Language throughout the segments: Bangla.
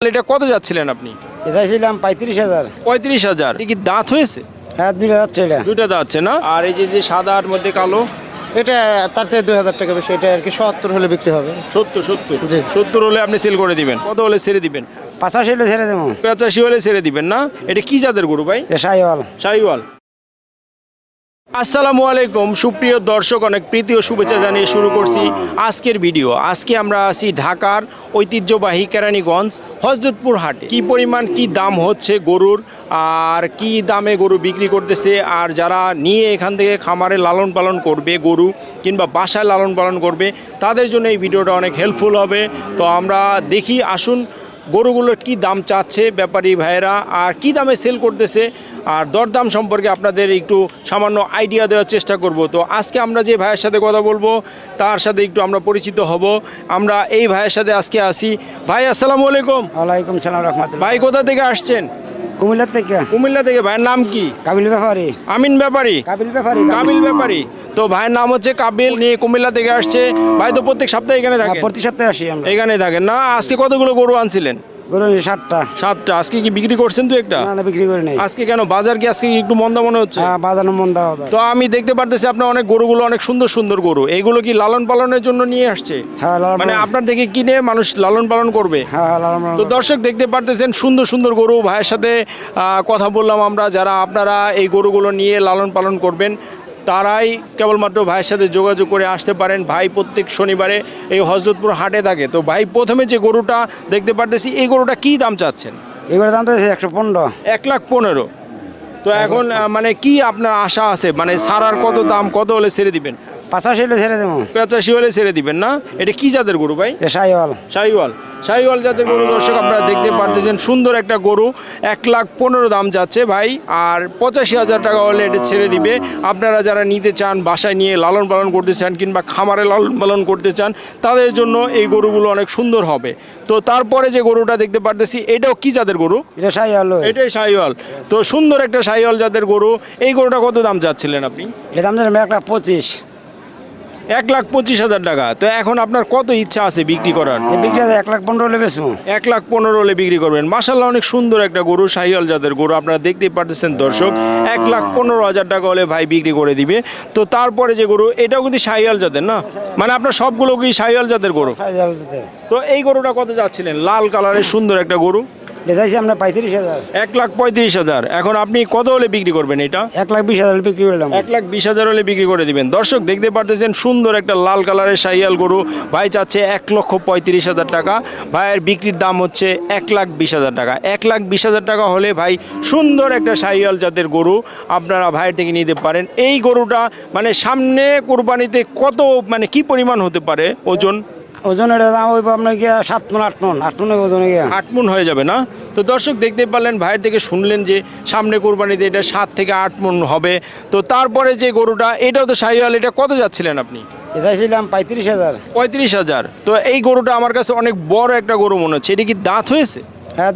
এটা কত যাচ্ছিলেন আপনি? এটা ছিলাম পঁয়ত্রিশ হাজার। পঁয়ত্রিশ হাজার। কি দাঁত হয়েছে? হ্যাঁ দুই হাজার ছেলে দুইটা দাঁতছে না? আর এই যে যে সাদার মধ্যে কালো? এটা তার চেয়ে দুই হাজার টাকা বেশি। এটা আর কি সত্তর হলে বিক্রি হবে। সত্তর সত্তর। জি। সত্তর হলে আপনি সেল করে দিবেন। কত হলে ছেড়ে দিবেন? পাঁচাশি হলে ছেড়ে দেবো। পঁচাশি হলে ছেড়ে দিবেন না? এটা কি জাতের গরু ভাই? এটা সাইওয়াল। শাহিওয়াল আসসালামু আলাইকুম। সুপ্রিয় দর্শক, অনেক প্রীতি ও শুভেচ্ছা জানিয়ে শুরু করছি আজকের ভিডিও। আজকে আমরা আছি ঢাকার ঐতিহ্যবাহী কেরানীগঞ্জ হজরতপুর হাটে। কি পরিমাণ, কি দাম হচ্ছে গরুর, আর কি দামে গরু বিক্রি করতেছে, আর যারা নিয়ে এখান থেকে খামারে লালন পালন করবে গরু কিংবা বাসায় লালন পালন করবে, তাদের জন্য এই ভিডিওটা অনেক হেল্পফুল হবে। তো আমরা দেখি, আসুন গরুগুলোর কি দাম চাচ্ছে ব্যাপারী ভাইয়েরা আর কি দামে সেল করতেছে? আর দরদাম সম্পর্কে আপনাদের একটু সামান্য আইডিয়া দেওয়ার চেষ্টা করব। তো আজকে আমরা যে ভাইয়ের সাথে কথা বলব তার সাথে একটু আমরা পরিচিত হব। আমরা এই ভাইয়ের সাথে আজকে আসি ভাই আসসালামু আলাইকুম। ওয়ালাইকুম সালাম রহমতুল্লাহ। ভাই কোথা থেকে আসছেন? কুমিল্লার থেকে। কুমিল্লা থেকে ভাইয়ের নাম কি? কাবিল ব্যাপারী। আমিন ব্যাপারী? কাবিল ব্যাপারী কাবিল। ব্যাপারী। তো ভাইয়ের নাম হচ্ছে কাবিল নিয়ে কুমিল্লা থেকে আসছে। ভাই তো প্রত্যেক সপ্তাহে এখানে থাকে। থাকেন প্রতি সপ্তাহে আসি আমরা। এখানে থাকেন না? আজকে কতগুলো গরু আনছিলেন? গরু সাতটা। সাতটা। আজকে কি বিক্রি করছেন তো একটা? না না বিক্রি করে নেই। আজকে কেন? বাজার কি আজকে একটু মন্দা মনে হচ্ছে? হ্যাঁ মন হবে। তো আমি দেখতে পারতেছি আপনার অনেক গরুগুলো অনেক সুন্দর সুন্দর গরু। এইগুলো কি লালন পালনের জন্য নিয়ে আসছে? হ্যাঁ মানে আপনার থেকে কিনে মানুষ লালন পালন করবে? হ্যাঁ হ্যাঁ, তো দর্শক দেখতে পারতেছেন সুন্দর সুন্দর গরু। ভাইয়ের সাথে আহ, কথা বললাম আমরা। যারা আপনারা এই গরুগুলো নিয়ে লালন পালন করবেন তারাই কেবলমাত্র ভাইয়ের সাথে যোগাযোগ করে আসতে পারেন। ভাই প্রত্যেক শনিবারে এই হজরতপুর হাটে থাকে। তো ভাই প্রথমে যে গরুটা দেখতে পারতেছি এই গরুটা কি দাম চাচ্ছেন? এবার দাম তো একশো পনেরো। এক লাখ পনেরো। তো এখন মানে কি আপনার আশা আছে? মানে সারার কত দাম কত হলে ছেড়ে দিবেন? পাঁচাশি হলে ছেড়ে দেবো। পঁচাশি হলে ছেড়ে দিবেন না? এটা কি জাতের গরু ভাই? এটা সাইওয়াল শাহিওয়াল। শাহিওয়াল জাতের গরু দর্শক আপনারা দেখতে পারতেছেন সুন্দর একটা গরু। এক লাখ পনেরো দাম যাচ্ছে ভাই আর পঁচাশি হাজার টাকা হলে এটা ছেড়ে দিবে। আপনারা যারা নিতে চান বাসায় নিয়ে লালন পালন করতে চান কিংবা খামারে লালন পালন করতে চান তাদের জন্য এই গরুগুলো অনেক সুন্দর হবে। তো তারপরে যে গরুটা দেখতে পারতেছি এটাও কি জাতের গরু? এটা সাইওয়াল এটাই শাহিওয়াল। তো সুন্দর একটা শাহিওয়াল জাতের গরু। এই গরুটা কত দাম চাচ্ছিলেন আপনি? এটা দাম এক লাখ পঁচিশ। এক লাখ পঁচিশ হাজার টাকা। তো এখন আপনার কত ইচ্ছা আছে বিক্রি করার? বিক্রি এক লাখ পনেরো হলে বেচবো। এক লাখ পনেরো হলে বিক্রি করবেন। মাসাল্লাহ অনেক সুন্দর একটা গরু শাহিয়াল জাতের গরু। আপনারা দেখতেই পারতেছেন দর্শক এক লাখ পনেরো হাজার টাকা হলে ভাই বিক্রি করে দিবে। তো তারপরে যে গরু এটাও কিন্তু শাহিয়াল জাতের না? মানে আপনার সবগুলো কি শাহিয়াল জাতের গরু? তো এই গরুটা কত যাচ্ছিলেন? লাল কালারের সুন্দর একটা গরু। এটা চাইছি আমরা পঁয়ত্রিশ হাজার। এক লাখ পঁয়ত্রিশ হাজার। এখন আপনি কত হলে বিক্রি করবেন এটা? এক লাখ বিশ হাজার বিক্রি করলাম। এক লাখ বিশ হাজার হলে বিক্রি করে দিবেন। দর্শক দেখতে পারতেছেন সুন্দর একটা লাল কালারের শাহিয়াল গরু। ভাই চাচ্ছে এক লক্ষ পঁয়ত্রিশ হাজার টাকা। ভাইয়ের বিক্রির দাম হচ্ছে এক লাখ বিশ হাজার টাকা। এক লাখ বিশ হাজার টাকা হলে ভাই সুন্দর একটা শাহিয়াল জাতের গরু আপনারা ভাইয়ের থেকে নিতে পারেন। এই গরুটা মানে সামনে কোরবানিতে কত মানে কি পরিমাণ হতে পারে? ওজন? ওজন এটা দাম ওই আপনার গিয়া সাত মন আট মন আট মনের ওজনে গিয়া। আট মন হয়ে যাবে না? তো দর্শক দেখতে পারলেন ভাইয়ের থেকে শুনলেন যে সামনে কোরবানিতে এটা সাত থেকে আট মন হবে। তো তারপরে যে গরুটা এটাও তো শাহিওয়াল এটা কত যাচ্ছিলেন আপনি? চাইছিলাম পঁয়ত্রিশ হাজার। পঁয়ত্রিশ হাজার। তো এই গরুটা আমার কাছে অনেক বড় একটা গরু মনে হচ্ছে। এটা কি দাঁত হয়েছে? হ্যাঁ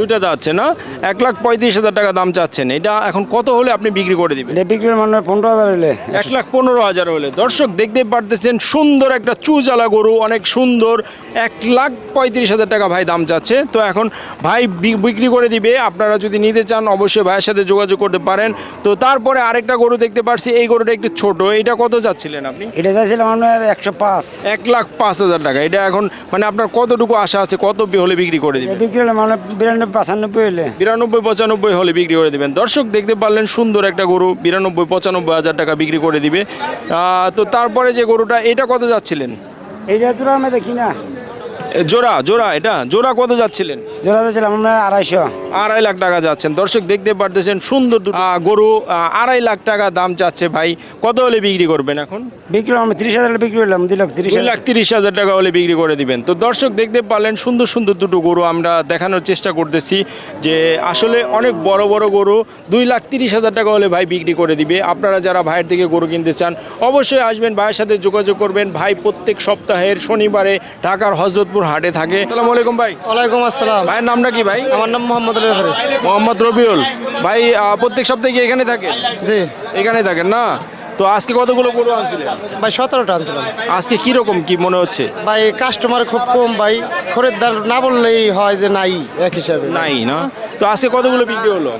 দুইটা দাঁতছে না? এক লাখ পঁয়ত্রিশ হাজার টাকা দাম চাচ্ছেন। এটা এখন কত হলে আপনি বিক্রি করে দিবেন? এটা বিক্রির মানে পনেরো হাজার হলে। এক লাখ পনেরো হাজার হলে। দর্শক দেখতে পারতেছেন সুন্দর একটা চুজালা গরু অনেক সুন্দর। এক লাখ পঁয়ত্রিশ হাজার টাকা ভাই দাম চাচ্ছে। তো এখন ভাই বিক্রি করে দিবে। আপনারা যদি নিতে চান অবশ্যই ভাইয়ের সাথে যোগাযোগ করতে পারেন। তো তারপরে আরেকটা গরু দেখতে পারছি। এই গরুটা একটু ছোট। এটা কত চাচ্ছিলেন আপনি? এটা চাইছিলাম আপনার একশো পাঁচ। এক লাখ পাঁচ হাজার টাকা। এটা এখন মানে আপনার কতটুকু আশা আছে কত হলে বিক্রি করে দিবেন? বিক্রি হলে মানে বিরানব্বই পাঁচানব্বই হলে বিরানব্বই পঁচানব্বই হলে বিক্রি করে দিবেন। দর্শক দেখতে পারলেন সুন্দর একটা গরু বিরানব্বই পঁচানব্বই হাজার টাকা বিক্রি করে দিবে। তো তারপরে যে গরুটা এটা কত যাচ্ছিলেন? এইটা তোরা আমি দেখি না। জোড়া জোড়া এটা? জোড়া কত যাচ্ছিলেন? জোড়া চাইছিলাম আমরা আড়াইশো। আড়াই লাখ টাকা যাচ্ছেন। দর্শক দেখতে পারতেছেন সুন্দর দুটো গরু আড়াই লাখ টাকা দাম চাচ্ছে ভাই। কত হলে বিক্রি করবেন এখন? বিক্রি আমি তিরিশ হাজার বিক্রি করলাম দুই লাখ তিরিশ লাখ তিরিশ হাজার টাকা হলে বিক্রি করে দিবেন। তো দর্শক দেখতে পারলেন সুন্দর সুন্দর দুটো গরু আমরা দেখানোর চেষ্টা করতেছি যে আসলে অনেক বড় বড় গরু দুই লাখ তিরিশ হাজার টাকা হলে ভাই বিক্রি করে দিবে। আপনারা যারা ভাইয়ের থেকে গরু কিনতে চান অবশ্যই আসবেন ভাইয়ের সাথে যোগাযোগ করবেন। ভাই প্রত্যেক সপ্তাহের শনিবারে ঢাকার হজরতপুর হাটে থাকে। আসসালামু আলাইকুম ভাই। ওয়ালাইকুম আসসালাম। ভাইয়ের নামটা কি ভাই? আমার নাম মোহাম্মদ মোহাম্মদ রবিউল ভাই প্রত্যেক সপ্তাহে কি এখানে থাকে জি। এখানে থাকেন না? তো আজকে কতগুলো গরু আনছিলেন? ভাই সতেরোটা আনছিলাম। আজকে কি রকম কি মনে হচ্ছে? ভাই কাস্টমার খুব কম ভাই। খরিদ্দার না বললেই হয় যে নাই এক হিসাবে। নাই না? তো আজকে কতগুলো বিক্রি হলো?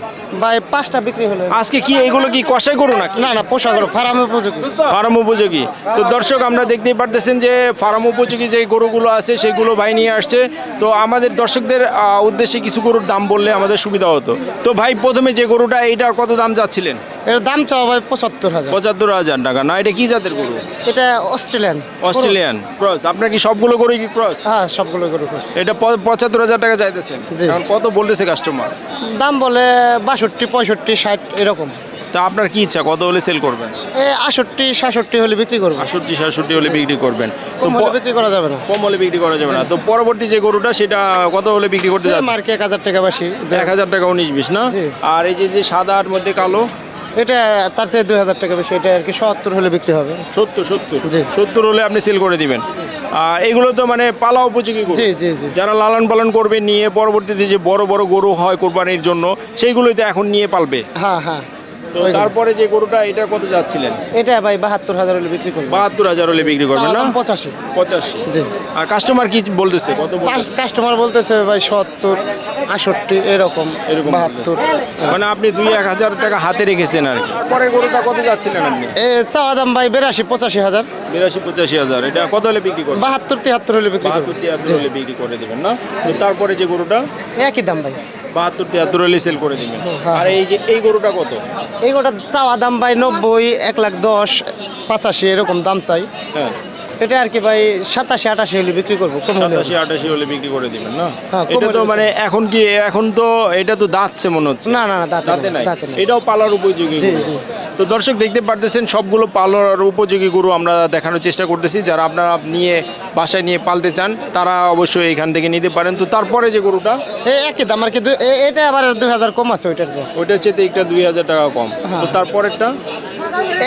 ভাই পাঁচটা বিক্রি হলো। আজকে কি এগুলো কি কষাই গরু নাকি? না না পোষা করো ফার্ম উপযোগী। ফার্ম উপযোগী। তো দর্শক আমরা দেখতেই পারতেছেন যে ফার্ম উপযোগী যে গরুগুলো আছে সেগুলো ভাই নিয়ে আসছে। তো আমাদের দর্শকদের উদ্দেশ্যে কিছু গরুর দাম বললে আমাদের সুবিধা হতো। তো ভাই প্রথমে যে গরুটা এইটার কত দাম যাচ্ছিলেন? এর দাম চাওয়া ভাই পঁচাত্তর হাজার। পঁচাত্তর হাজার টাকা। না এটা কি জাতের গরু? এটা অস্ট্রেলিয়ান। অস্ট্রেলিয়ান। ক্রস। আপনার কি সবগুলো গরু কি ক্রস? হ্যাঁ সবগুলো গরু। এটা পঁচাত্তর হাজার টাকা চাইতেছেন। এখন কত বলতেছে কাস্টমার দাম বলে বাষট্টি পঁয়ষট্টি ষাট এরকম। তা আপনার কি ইচ্ছা? কত হলে সেল করবেন? আষট্টি সাতষট্টি হলে বিক্রি করব। আষট্টি সাতষট্টি হলে বিক্রি করবেন। তো বিক্রি করা যাবে না। কম হলে বিক্রি করা যাবে না। তো পরবর্তী যে গরুটা সেটা কত হলে বিক্রি করতে যাচ্ছে মার্কে এক হাজার টাকা বেশি। এক হাজার টাকা উনিশ বিশ না? আর এই যে যে সাদার মধ্যে কালো? এটা তার চেয়ে দুই হাজার টাকা বেশি। এটা আর কি সত্তর হলে বিক্রি হবে। সত্তর সত্তর। সত্তর হলে আপনি সেল করে দিবেন। এগুলো তো মানে পালা উপযোগী গরু। জি জি জি। যারা লালন পালন করবে নিয়ে পরবর্তীতে যে বড় বড় গরু হয় কোরবানির জন্য সেইগুলোই তো এখন নিয়ে পালবে। হ্যাঁ হ্যাঁ। তো তারপরে যে গরুটা এটা কত যাচ্ছিলেন? এটা ভাই বাহাত্তর হাজার হলে বিক্রি করব। বাহাত্তর হাজার হলে বিক্রি করবেন না? পঁচাশি। পঁচাশি। জি। আর কাস্টমার কি বলতেছে? কত কাস্টমার বলতেছে ভাই সত্তর আষট্টি এরকম এরকম বাহাত্তর। মানে আপনি দুই এক হাজার টাকা হাতে রেখেছেন আর কি। পরে গরুটা কত যাচ্ছিলেন আপনি? এ চাওয়া দাম ভাই বিরাশি পঁচাশি হাজার। বিরাশি পঁচাশি হাজার। এটা কত হলে বিক্রি করবেন? বাহাত্তর তিয়াত্তর হলে বিক্রি করব। বাহাত্তর তিয়াত্তর হলে বিক্রি করে দেবেন না? তারপরে যে গরুটা? একই দাম ভাই। বাহাত্তর তিয়াত্তর হলে সেল করে দেবেন। আর এই যে এই গরুটা কত? এই গোটা চাওয়া দাম ভাই নব্বই এক লাখ দশ পঁচাশি এরকম দাম চাই। হ্যাঁ। এটা আর কি ভাই সাতাশি আটাশি হলে বিক্রি করব সাতাশি আটাশি হলে বিক্রি করে দিবেন না? হ্যাঁ, এটা তো মানে এখন কি এখন তো এটা তো দাঁতছে মনে হচ্ছে। না না না দাঁতে নাই এটাও পালার উপযোগী। তো দর্শক দেখতে পারতেছেন সবগুলো পালার উপযোগী গরু আমরা দেখানোর চেষ্টা করতেছি। যারা আপনারা নিয়ে বাসায় নিয়ে পালতে চান তারা অবশ্যই এখান থেকে নিতে পারেন। তো তারপরে যে গরুটা? একই দাম আর কি এ- এটা আবার দুই হাজার কম আছে ওইটার যে ওইটার চেয়ে একটা দুই হাজার টাকা কম। হ্যাঁ। তো তারপরেরটা?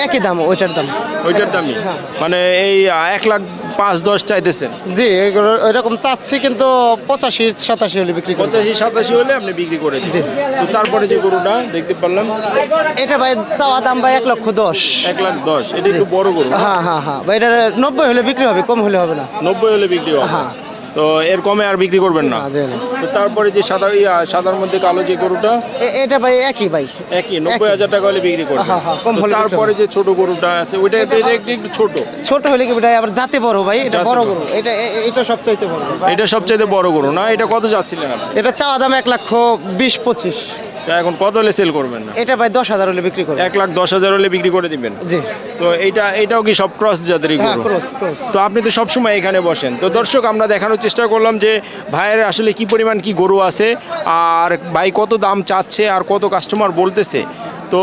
একই দাম ওইটার দাম। ওইটার দামই? হ্যাঁ। মানে এই এক লাখ পাঁচ দশ চাইতেছেন? জি ওইরকম চাচ্ছি কিন্তু পঁচাশি সাতাশি হলে বিক্রি পঁচাশি সাতাশি হলে আপনি বিক্রি করে তো তারপরে যে গরুটা দেখতে পারলাম এটা ভাই চাওয়া দাম ভাই এক লক্ষ দশ। এক লাখ দশ এটা একটু বড় গরু হ্যাঁ হ্যাঁ হ্যাঁ। ভাই এটা নব্বই হলে বিক্রি হবে কম হলে হবে না। নব্বই হলে বিক্রি হবে। হ্যাঁ। তো এর কমে আর বিক্রি করবেন না। তো তারপরে যে সাদা সাদার মধ্যে কালো যে গরুটা এটা ভাই একই ভাই। একই নব্বই হাজার টাকা হলে বিক্রি করবেন। হ্যাঁ, হ্যাঁ, তারপরে যে ছোট গরুটা আছে ওইটা একটু ছোট। ছোট হলে কি ভাই আবার যাতে বড় ভাই? এটা বড়। গরু। এটা এটা সবচাইতে বড়। এটা সবচেয়ে বড় গরু না? এটা কত যাচ্ছিলেন এটা চাওয়া দাম এক লক্ষ বিশ পঁচিশ। তা এখন কত হলে সেল করবেন না? এটা ভাই দশ হাজার হলে বিক্রি করবে এক লাখ দশ হাজার হলে বিক্রি করে দিবেন। জি। তো এইটা এইটাও কি সব ক্রস জাতেরই হ্যাঁ গরু ক্রস ক্রস তো আপনি তো সবসময় এখানে বসেন। তো দর্শক আমরা দেখানোর চেষ্টা করলাম যে ভাইয়ের আসলে কি পরিমাণ কি গরু আছে আর ভাই কত দাম চাচ্ছে আর কত কাস্টমার বলতেছে। তো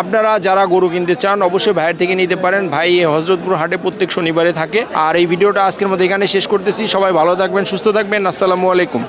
আপনারা যারা গরু কিনতে চান অবশ্যই ভাইয়ের থেকে নিতে পারেন। ভাই হজরতপুর হাটে প্রত্যেক শনিবারে থাকে। আর এই ভিডিওটা আজকের মতো এখানে শেষ করতেছি। সবাই ভালো থাকবেন সুস্থ থাকবেন। আসসালামু আলাইকুম।